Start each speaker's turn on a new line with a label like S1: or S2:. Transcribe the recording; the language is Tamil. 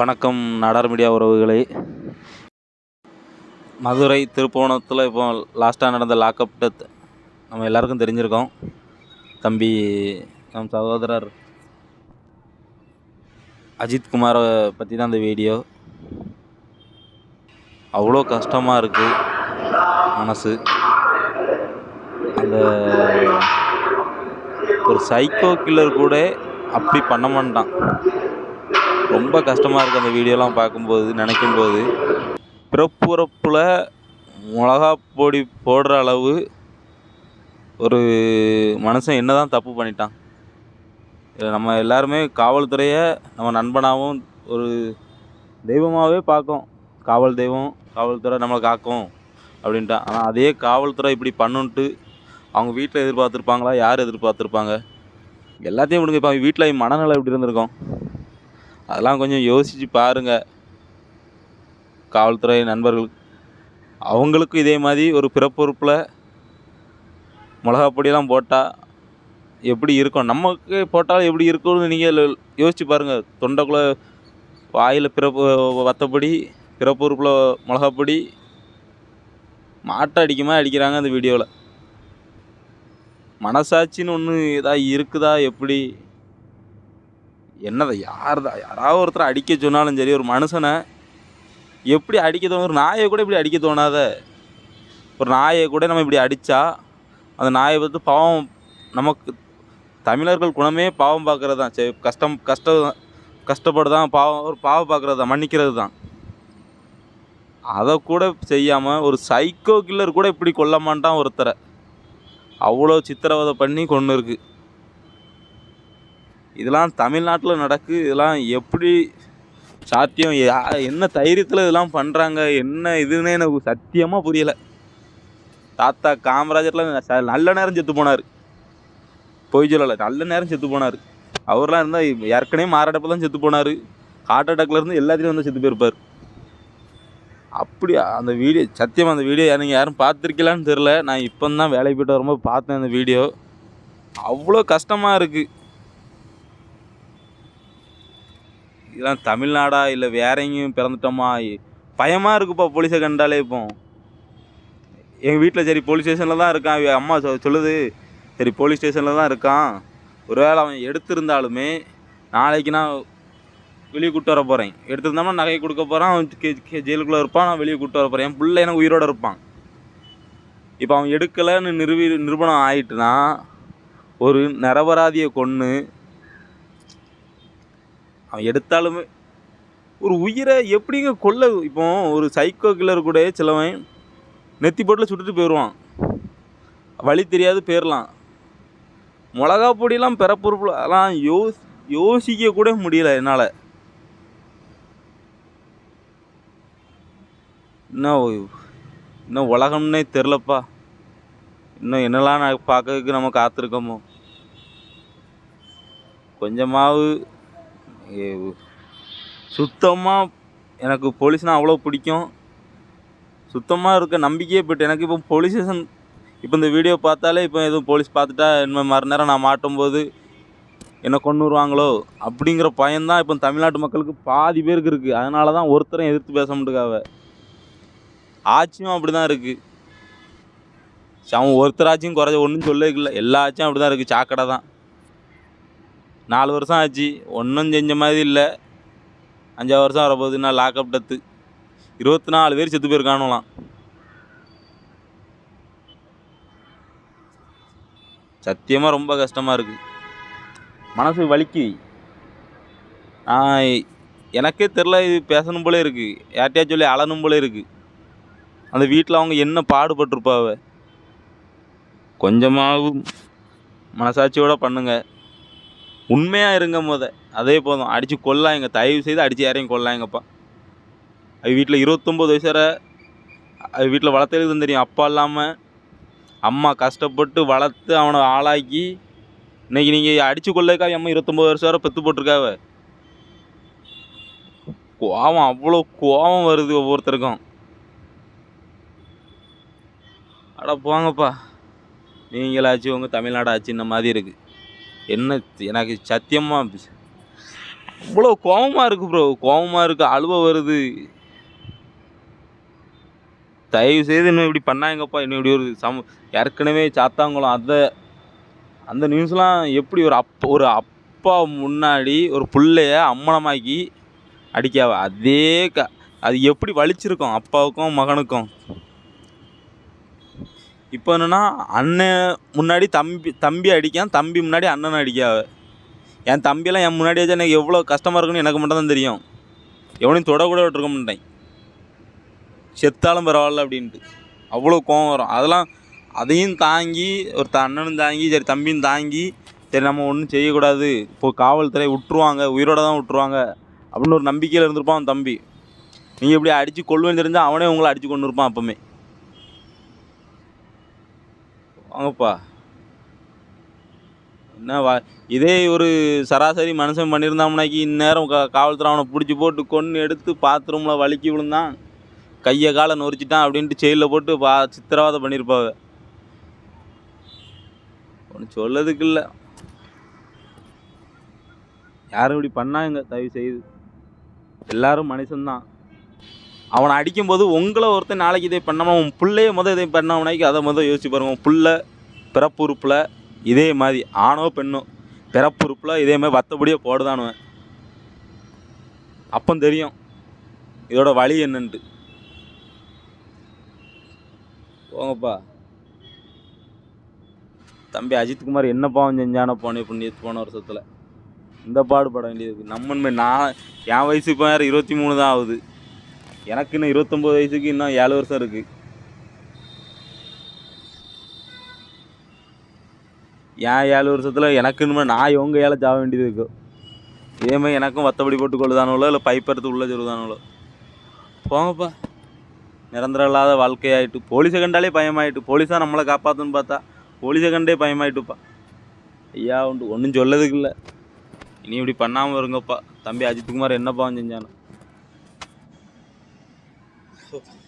S1: வணக்கம் நாடார் மீடியா உறவுகளை. மதுரை திருப்போணத்தில் இப்போ லாஸ்ட்டாக நடந்த லாக்அப் டெத் நம்ம எல்லாருக்கும் தெரிஞ்சிருக்கோம். தம்பி நம் சகோதரர் அஜித் குமாரை பற்றி தான் அந்த வீடியோ. அவ்வளோ கஷ்டமாக இருக்குது மனசு. அந்த ஒரு சைக்கோ கில்லர் கூட அப்படி பண்ண மாட்டான். ரொம்ப கஷ்டமாக இருக்குது அந்த வீடியோலாம் பார்க்கும்போது நினைக்கும்போது. பிறப்புறப்பில் மிளகா பொடி போடுற அளவு ஒரு மனுஷன் என்ன தான் தப்பு பண்ணிட்டான். நம்ம எல்லாருமே காவல்துறையை நம்ம நண்பனாகவும் ஒரு தெய்வமாகவே பார்க்கோம் காவல் தெய்வம் காவல்துறை நம்மளை காக்கும் அப்படின்ட்டான் ஆனால் அதே காவல்துறை இப்படி பண்ணுன்ட்டு அவங்க வீட்டில் எதிர்பார்த்துருப்பாங்களா? யார் எதிர்பார்த்துருப்பாங்க? எல்லாத்தையும் விடுங்க. இப்போ அவங்க வீட்டில் மனநிலை எப்படி இருந்திருக்கும்? அதெல்லாம் கொஞ்சம் யோசித்து பாருங்கள் காவல்துறை நண்பர்கள் அவங்களுக்கும் இதே மாதிரி ஒரு பிறப்புறுப்பில் மிளகாப்பொடியெல்லாம் போட்டால் எப்படி இருக்கும்? நமக்கு போட்டாலும் எப்படி இருக்கும்னு நீங்கள் யோசிச்சு பாருங்கள் தொண்டைக்குள்ளே வாயில் பிறப்பு வத்தப்படி பிறப்புறுப்பில் மிளகாப்பொடி மாட்டை அடிக்குமா அடிக்கிறாங்க அந்த வீடியோவில் மனசாட்சின்னு ஒன்று இதாக இருக்குதா? எப்படி? என்னதை யார் தான் யாராவது ஒருத்தர் அடிக்க சொன்னாலும் சரி ஒரு மனுஷனை எப்படி அடிக்க தோணும் ஒரு நாயை கூட இப்படி அடிக்க தோணாத. ஒரு நாயை கூட நம்ம இப்படி அடித்தா அந்த நாயை பார்த்து பாவம் நமக்கு தமிழர்கள் குணமே பாவம் பார்க்குறது தான் சரி கஷ்டம் கஷ்டம் கஷ்டப்படுதான் பாவம் ஒரு பாவம் பார்க்குறது தான் மன்னிக்கிறது தான் அதை கூட செய்யாமல் ஒரு சைக்கோ கில்லர் கூட இப்படி கொல்ல மாட்டான் ஒருத்தரை. அவ்வளோ சித்திரவதை பண்ணி கொண்டு இருக்குது இதெல்லாம் தமிழ்நாட்டில் நடக்கு இதெல்லாம் எப்படி சாத்தியம்? யா என்ன தைரியத்தில் இதெல்லாம் பண்ணுறாங்க என்ன இதுன்னே எனக்கு சத்தியமாக புரியலை. தாத்தா காமராஜர்லாம் ச- நல்ல நேரம் செத்து போனார். பொய் சொல்லலை நல்ல நேரம் செத்து போனார். அவர்லாம் இருந்தால் ஏற்கனவே மாரடைப்பில் தான் செத்து போனார். ஹார்ட் அட்டாக்ல இருந்து எல்லாத்துலேயும் வந்து செத்து போயிருப்பார். அப்படி அந்த வீடியோ சத்தியமாக அந்த வீடியோ நீங்கள் யாரும் பார்த்துருக்கலான்னு தெரில நான் இப்போ தான் வேலைக்கு போய்ட்டு வரும்போது பார்த்தேன் அந்த வீடியோ. அவ்வளோ கஷ்டமாக இருக்குது இதெல்லாம் தமிழ்நாடா இல்லை வேற எங்கேயும் பிறந்துட்டோமா? பயமாக இருக்குப்பா போலீஸை கண்டாலே இப்போ. எங்கள் வீட்டில் சரி போலீஸ் ஸ்டேஷனில் தான் இருக்கான். அம்மா சொல்லுது. சரி போலீஸ் ஸ்டேஷனில் தான் இருக்கான். ஒருவேளை அவன் எடுத்திருந்தாலுமே நாளைக்கு நான் வெளியே கூட்டு வர போகிறேன் எடுத்திருந்தோம்னா நகையை கொடுக்க போகிறான் அவன் கே ஜெயிலுக்குள்ளே இருப்பான். நான் வெளியே கூப்பிட்டு வர போகிறேன் என் பிள்ளை எனக்கு உயிரோடு இருப்பான். இப்போ அவன் எடுக்கலைன்னு நிறுவி நிரூபணம் ஆயிட்டுனா ஒரு நிரபராதியை கொன்று அவன் எடுத்தாலுமே ஒரு உயிரை எப்படிங்க கொல்ல இப்போ ஒரு சைக்கோ கில்லர் கூட சிலவன் நெத்தி போட்டில் சுட்டுட்டு போயிடுவான் வழி தெரியாது போயிடலாம் மிளகா பொடியெலாம் பிறப்புறுப்புல அதெல்லாம் யோஸ் யோசிக்க கூட முடியல என்னால். இன்னும் இன்னும் உலகம்னே தெரிலப்பா இன்னும் என்னெல்லாம் நான் பார்க்கறதுக்கு நம்ம காத்திருக்கோமோ? கொஞ்சமாவது சுத்தமாக எனக்கு போலீஸ்னால் அவ்வளோ பிடிக்கும். சுத்தமாக இருக்க நம்பிக்கையே போய்ட்டு எனக்கு இப்போ போலீஸ் ஸ்டேஷன் இப்போ இந்த வீடியோ பார்த்தாலே இப்போ எதுவும் போலீஸ் பார்த்துட்டா இன்னும் மறுநேரம் நான் மாட்டும்போது என்னை கொண்டு வருவாங்களோ அப்படிங்கிற பயம்தான் இப்போ தமிழ்நாட்டு மக்களுக்கு பாதி பேருக்கு இருக்குது அதனால தான் ஒருத்தரும் எதிர்த்து பேச முடியாவ ஆட்சியும் அப்படி தான் இருக்குது அவன் ஒருத்தர் ஆட்சியும் குறைஞ்ச ஒன்றும் சொல்லவே இல்லை. எல்லா ஆட்சியும் அப்படி தான் இருக்குது சாக்கடை தான் நாலு வருஷம் ஆச்சு. ஒன்றும் செஞ்ச மாதிரி இல்லை. அஞ்சாவது வருஷம் வரப்போகுது நான் லாக்அப் டெத்து. இருபத்தி நாலு பேர் செத்து போயிருக்கானுலாம் சத்தியமாக ரொம்ப கஷ்டமாக இருக்குது மனசு வலிக்கு. நான் எனக்கே தெரில இது பேசணும் போல இருக்குது யார்ட்டையா சொல்லி அழனும் போல இருக்குது அந்த வீட்டில் அவங்க என்ன பாடுபட்டிருப்பாவ கொஞ்சமாகவும் மனசாட்சியோடு பண்ணுங்கள் உண்மையாக இருங்க முத. அதே போதும். அடித்து கொல்லாங்க தயவு செய்து அடித்து யாரையும் கொல்லாங்கப்பா அது வீட்டில் இருபத்தொம்போது வயசு வர அது வீட்டில் வளர்த்ததுக்கு தெரியும்? அப்பா இல்லாமல் அம்மா கஷ்டப்பட்டு வளர்த்து அவனை ஆளாக்கி இன்றைக்கி நீங்கள் அடித்து கொள்ளக்கா அம்மா இருபத்தொம்போது வருஷம் வர பெத்து போட்டிருக்காவ? கோவம் அவ்வளோ கோவம் வருது ஒவ்வொருத்தருக்கும். அட போங்கப்பா. நீங்களாச்சும் உங்கள் தமிழ்நாடாச்சு இந்த மாதிரி இருக்குது என்ன எனக்கு சத்தியமாக இவ்வளோ கோவமாக இருக்குது ப்ரோ கோவமாக இருக்குது அழுவ வருது. தயவு செய்து இன்னும் இப்படி பண்ணாங்கப்பா. இன்னும் இப்படி ஒரு சம ஏற்கனவே சாத்தாங்குளம் அதை அந்த நியூஸ்லாம் எப்படி ஒரு அப் ஒரு அப்பா முன்னாடி ஒரு பிள்ளைய அம்மனமாக்கி அடிக்காவ? அதே க அது எப்படி வலிச்சிருக்கும்? அப்பாவுக்கும் மகனுக்கும். இப்போ என்னென்னா அண்ணன் முன்னாடி தம்பி தம்பி அடிக்கான் தம்பி முன்னாடி அண்ணனை அடிக்காவ என் தம்பியெல்லாம் என் முன்னாடி வச்சு எனக்கு எவ்வளோ கஷ்டமாக இருக்குன்னு எனக்கு மட்டும் தான் தெரியும். எவனையும் தொடக்கூட விட்டுருக்க மாட்டேன். செத்தாலும் பரவாயில்ல அப்படின்ட்டு. அவ்வளோ கோவம் வரும். அதெல்லாம் அதையும் தாங்கி ஒரு த அண்ணனும் தாங்கி சரி தம்பியும் தாங்கி சரி நம்ம ஒன்றும் செய்யக்கூடாது. இப்போது காவல்துறை விட்டுருவாங்க உயிரோட தான் விட்டுருவாங்க அப்படின்னு ஒரு நம்பிக்கையில் இருந்திருப்பான் அவன் தம்பி. நீங்கள் இப்படி அடித்து கொள்வேன்னு தெரிஞ்சால் அவனே உங்களை அடித்து கொண்டு இருப்பான் அப்போமே வாங்கப்பா. என்ன வா இதே ஒரு சராசரி மனுஷன் பண்ணியிருந்தாம்னாக்கி இந்நேரம் கா காவல்துறை அவனை பிடிச்சி போட்டு கொன்று எடுத்து பாத்ரூமில் வலிக்கி விழுந்தான். கையை காலை நொறிச்சிட்டான் அப்படின்ட்டு செயலில் போட்டு பா சித்திரவாதம் பண்ணியிருப்பாவ. ஒன்று சொல்லதுக்கு இல்லை. யாரும் இப்படி பண்ணாங்க தயவு செய்து எல்லாரும் மனுஷன்தான். அவனை அடிக்கும்போது உங்களை ஒருத்தன் நாளைக்கு இதை பண்ணாமல் உன் பிள்ளைய முதல் இதை பண்ணவனாக்கி அதை முதல் யோசிச்சு பாருங்க. உன் பிள்ளை பிறப்புறுப்பில் இதே மாதிரி ஆணோ பெண்ணோ பிறப்புறுப்பில் இதே மாதிரி வத்தபடியே போடுதானுவன். அப்போ தெரியும். இதோட வழி என்னன்ட்டு. போங்கப்பா. தம்பி அஜித்குமார் என்ன பாவம் செஞ்சானோ போனே பண்ணி போன வருஷத்தில். இந்த பாடுபட வேண்டியது நம்மன்மை நான் என் வயசு இப்போ வேறு இருபத்தி மூணு தான் ஆகுது. எனக்கு இன்னும் இருபத்தொம்போது வயசுக்கு இன்னும் ஏழு வருஷம் இருக்குது ஏன் ஏழு வருஷத்தில் எனக்கு இனிமேல் நான் இவங்க ஏழை ஜாக வேண்டியது இருக்கும் இதே மாதிரி எனக்கும் வத்தபடி போட்டு கொள்ளுதானுங்களோ இல்லை பைப் எடுத்து உள்ளே சொல்லுதானுங்களோ போங்கப்பா. நிரந்தரம் இல்லாத வாழ்க்கையாயிட்டு போலீஸை கண்டாலே பயமாயிட்டு போலீஸாக நம்மளை காப்பாற்றுன்னு பார்த்தா போலீஸை கண்டே பயமாயிட்டுப்பா. ஐயா உண்டு ஒன்றும் சொல்லதுக்கு இல்லை. இனி இப்படி பண்ணாமல் இருங்கப்பா. தம்பி அஜித்குமார் என்னப்பா பாவம் செஞ்சானோ